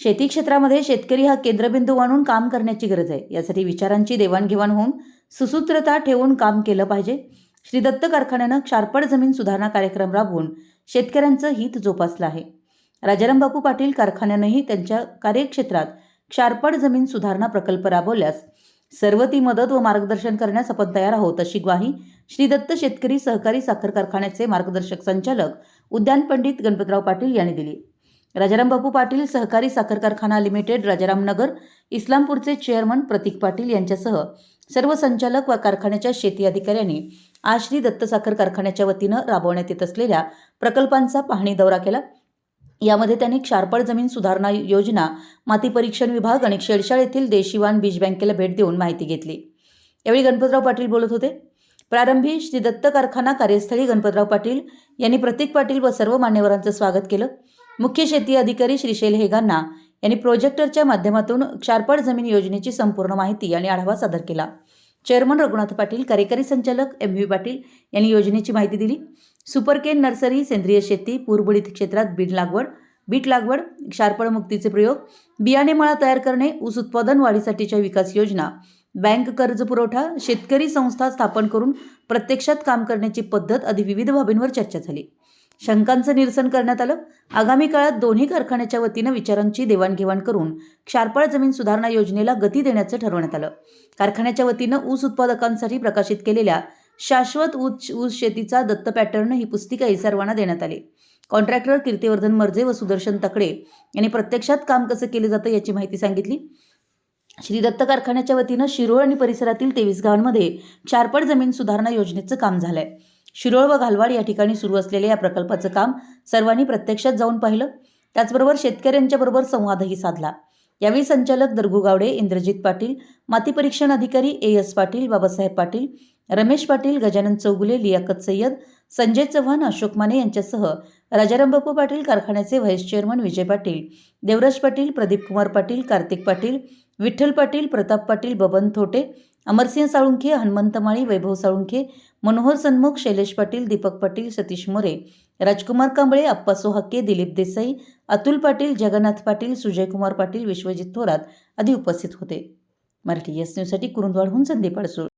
शेती क्षेत्रामध्ये शेतकरी हा केंद्रबिंदू मानून काम करण्याची गरज आहे. यासाठी विचारांची देवाणघेवाण होऊन सुसूत्रता ठेवून काम केलं पाहिजे. श्री दत्त कारखान्यानं क्षारपड जमीन सुधारणा कार्यक्रम राबवून शेतकऱ्यांचं हित जोपासलं आहे. राजाराम बापू पाटील कारखान्यानंही त्यांच्या कार्यक्षेत्रात क्षारपड जमीन सुधारणा प्रकल्प राबवल्यास सर्व ती मदत व मार्गदर्शन करण्यास आपण तयार आहोत अशी ग्वाही श्री दत्त शेतकरी सहकारी साखर कारखान्याचे मार्गदर्शक संचालक उद्यान पंडित गणपतराव पाटील यांनी दिली. राजाराम बापू पाटील सहकारी साखर कारखाना लिमिटेड राजाराम नगर इस्लामपूरचे चेअरमन प्रतीक पाटील यांच्यासह सर्व संचालक व कारखान्याच्या शेती अधिकाऱ्यांनी आज श्री दत्त साखर कारखान्याच्या वतीनं राबवण्यात येत असलेल्या प्रकल्पांचा पाहणी दौरा केला. यामध्ये त्यांनी क्षारपळ जमीन सुधारणा योजना माती परीक्षण विभाग आणि शेडशाळ येथील देशीवान बीज बँकेला भेट देऊन माहिती घेतली. यावेळी गणपतराव पाटील बोलत होते. प्रारंभी श्री दत्त कारखाना कार्यस्थळी गणपतराव पाटील यांनी प्रतीक पाटील व सर्व मान्यवरांचं स्वागत केलं. मुख्य शेती अधिकारी श्रीशैल हेगांना यांनी प्रोजेक्टरच्या माध्यमातून क्षारपड जमीन योजनेची संपूर्ण माहिती आणि आढावा सादर केला. चेअरमन रघुनाथ पाटील कार्यकारी संचालक एम व्ही पाटील यांनी योजनेची माहिती दिली. सुपरकेन नर्सरी सेंद्रिय शेती पूरबुडीत क्षेत्रात बीड लागवड बीट लागवड क्षारपड मुक्तीचे प्रयोग बियाणे मळा तयार करणे ऊस उत्पादन वाढीसाठीच्या विकास योजना बँक कर्ज पुरवठा शेतकरी संस्था स्थापन करून प्रत्यक्षात काम करण्याची पद्धत आदी विविध बाबींवर चर्चा झाली. शंकांचं निरसन करण्यात आलं. आगामी काळात दोन्ही कारखान्याच्या वतीनं विचारांची देवाणघेवाण करून क्षारपळ जमीन सुधारणा योजनेला गती देण्याचं ठरवण्यात आलं. कारखान्याच्या वतीनं ऊस उत्पादकांसाठी प्रकाशित केलेल्या शाश्वत ऊस ऊस शेतीचा दत्त पॅटर्न ही पुस्तिकाही सर्वांना देण्यात आली. कॉन्ट्रॅक्टर कीर्तिवर्धन मर्जे व सुदर्शन तकडे यांनी प्रत्यक्षात काम कसं केलं जातं याची माहिती सांगितली. श्री दत्त कारखान्याच्या वतीनं शिरोळ आणि परिसरातील तेवीस गावांमध्ये क्षारपड जमीन सुधारणा योजनेचं काम झालंय. शिरोळ व घालवाड या ठिकाणी सुरू असलेल्या या प्रकल्पाचं काम सर्वांनी प्रत्यक्षात जाऊन पाहिलं. त्याचबरोबर शेतकऱ्यांच्या बरोबर संवादही साधला. यावेळी संचालक दर्गू गावडे इंद्रजित पाटील माती परीक्षण अधिकारी ए एस पाटील बाबासाहेब पाटील रमेश पाटील गजानन चौगुले लियाकत सय्यद संजय चव्हाण अशोक माने यांच्यासह राजाराम बापू पाटील कारखान्याचे व्हाईस चेअरमन विजय पाटील देवराज पाटील प्रदीप कुमार पाटील कार्तिक पाटील विठ्ठल पाटील प्रताप पाटील बबन थोटे अमरसिंह साळुंखे हनुमंत माळी वैभव साळुंखे मनोहर सन्मुख शैलेश पाटील दीपक पाटील सतीश मोरे राजकुमार कांबळे अप्पा सोहाके दिलीप देसाई अतुल पाटील जगन्नाथ पाटील सुजयकुमार पाटील विश्वजित थोरात आदी उपस्थित होते. मराठी एस न्यूजसाठी कुरुंदवाडहून संदीप अडसूळ.